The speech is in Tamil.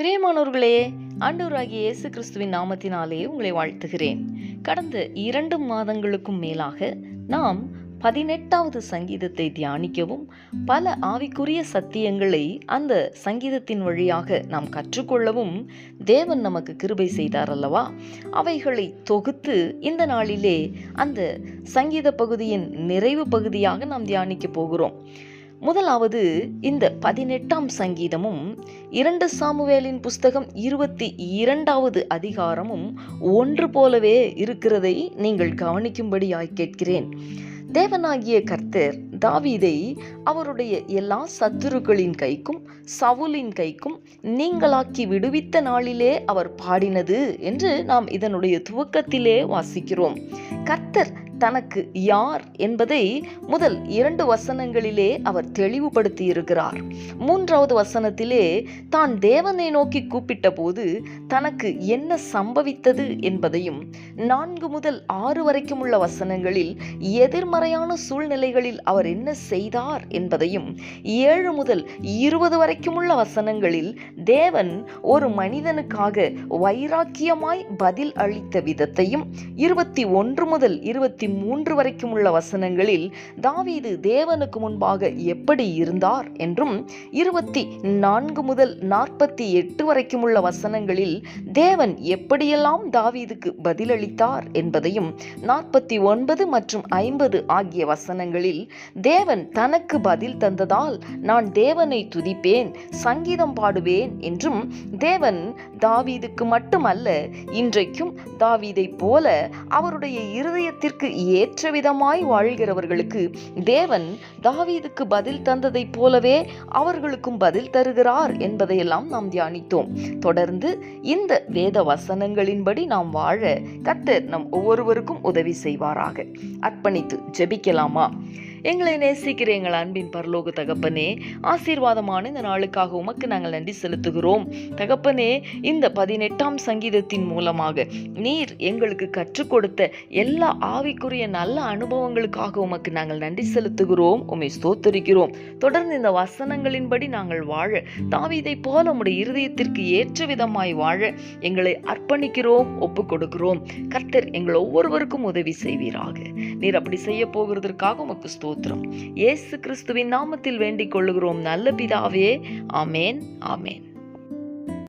பிரியமானவர்களே ஆண்டவராகிய இயேசு கிறிஸ்துவின் நாமத்தினாலே உங்களை வாழ்த்துகிறேன். கடந்த இரண்டு மாதங்களுக்கும் மேலாக நாம் பதினெட்டாவது சங்கீதத்தை தியானிக்கவும் பல ஆவிக்குரிய சத்தியங்களை அந்த சங்கீதத்தின் வழியாக நாம் கற்றுக்கொள்ளவும் தேவன் நமக்கு கிருபை செய்தார் அல்லவா? அவைகளை தொகுத்து இந்த நாளிலே அந்த சங்கீத பகுதியின் நிறைவு பகுதியாக நாம் தியானிக்க போகிறோம். முதலாவது இந்த பதினெட்டாம் சங்கீதமும் இரண்டு சாமுவேலின் புஸ்தகம் இருபத்தி இரண்டாவது அதிகாரமும் ஒன்று போலவே இருக்கிறதை நீங்கள் கவனிக்கும்படியாய் கேட்கிறேன். தேவனாகிய கர்த்தர் தாவீதை அவருடைய எல்லா சத்துருக்களின் கைக்கும் சவுலின் கைக்கும் நீங்களாக்கி விடுவித்த நாளிலே அவர் பாடினது என்று நாம் இதனுடைய துவக்கத்திலே வாசிக்கிறோம். கர்த்தர் தனக்கு யார் என்பதை முதல் இரண்டு வசனங்களிலே அவர் தெளிவுபடுத்தி இருக்கிறார் மூன்றாவது வசனத்திலே தான் தேவனை நோக்கி கூப்பிட்ட போது தனக்கு என்ன சம்பவித்தது என்பதையும் நான்கு முதல் ஆறு வரைக்கும் உள்ள வசனங்களில் எதிர்மறையான சூழ்நிலைகளில் அவர் என்ன செய்தார் என்பதையும் ஏழு முதல் இருபது வரைக்கும் உள்ள வசனங்களில் தேவன் ஒரு மனிதனுக்காக வைராக்கியமாய் பதில் அளித்த விதத்தையும் இருபத்தி ஒன்று முதல் இருபத்தி மூன்று வரைக்கும் உள்ள வசனங்களில் தாவீது தேவனுக்கு முன்பாக எப்படி இருந்தார் என்றும் இருபத்தி நான்கு முதல் நாற்பத்தி எட்டு வரைக்கும் உள்ள வசனங்களில் தேவன் எப்படியெல்லாம் தாவீதுக்கு பதிலளித்தார் என்பதையும் நாற்பத்தி ஒன்பது மற்றும் ஐம்பது ஆகிய வசனங்களில் தேவன் தனக்கு பதில் தந்ததால் நான் தேவனை துதிப்பேன் சங்கீதம் பாடுவேன் என்றும் தேவன் தாவீதுக்கு மட்டுமல்ல இன்றைக்கும் தாவீதை போல அவருடைய இருதயத்திற்கு ஏற்ற விதமாய் வாழ்கிறவர்களுக்கு தேவன் தாவீதுக்கு பதில் தந்ததைப் போலவே அவர்களுக்கும் பதில் தருகிறார் என்பதையெல்லாம் நாம் தியானித்தோம். தொடர்ந்து இந்த வேத வசனங்களின்படி நாம் வாழ கத்தர் நம் ஒவ்வொருவருக்கும் உதவி செய்வாராக. அர்ப்பணித்து ஜெபிக்கலாமா? எங்களை நேசிக்கிற எங்கள் அன்பின் பரலோக தகப்பனே. ஆசீர்வாதமான இந்த நாளுக்காக உமக்கு நாங்கள் நன்றி செலுத்துகிறோம். தகப்பனே இந்த பதினெட்டாம் சங்கீதத்தின் மூலமாக நீர் எங்களுக்கு கற்றுக் கொடுத்த எல்லா ஆவிக்குரிய நல்ல அனுபவங்களுக்காக உமக்கு நாங்கள் நன்றி செலுத்துகிறோம். உமை ஸ்தோத்தரிக்கிறோம். தொடர்ந்து இந்த வசனங்களின்படி நாங்கள் வாழ தாவிதை போல நம்முடைய இருதயத்திற்கு ஏற்ற விதமாய் வாழ எங்களை அர்ப்பணிக்கிறோம் ஒப்பு கொடுக்கிறோம். கர்த்தர் எங்கள் ஒவ்வொருவருக்கும் உதவி செய்வீராக. நீர் அப்படி செய்ய போகிறதற்காக உமக்கு ஸ்தோத்திரம். இயேசு கிறிஸ்துவின் நாமத்தில் வேண்டிக் கொள்ளுகிறோம். நல்ல பிதாவே ஆமேன் ஆமேன்.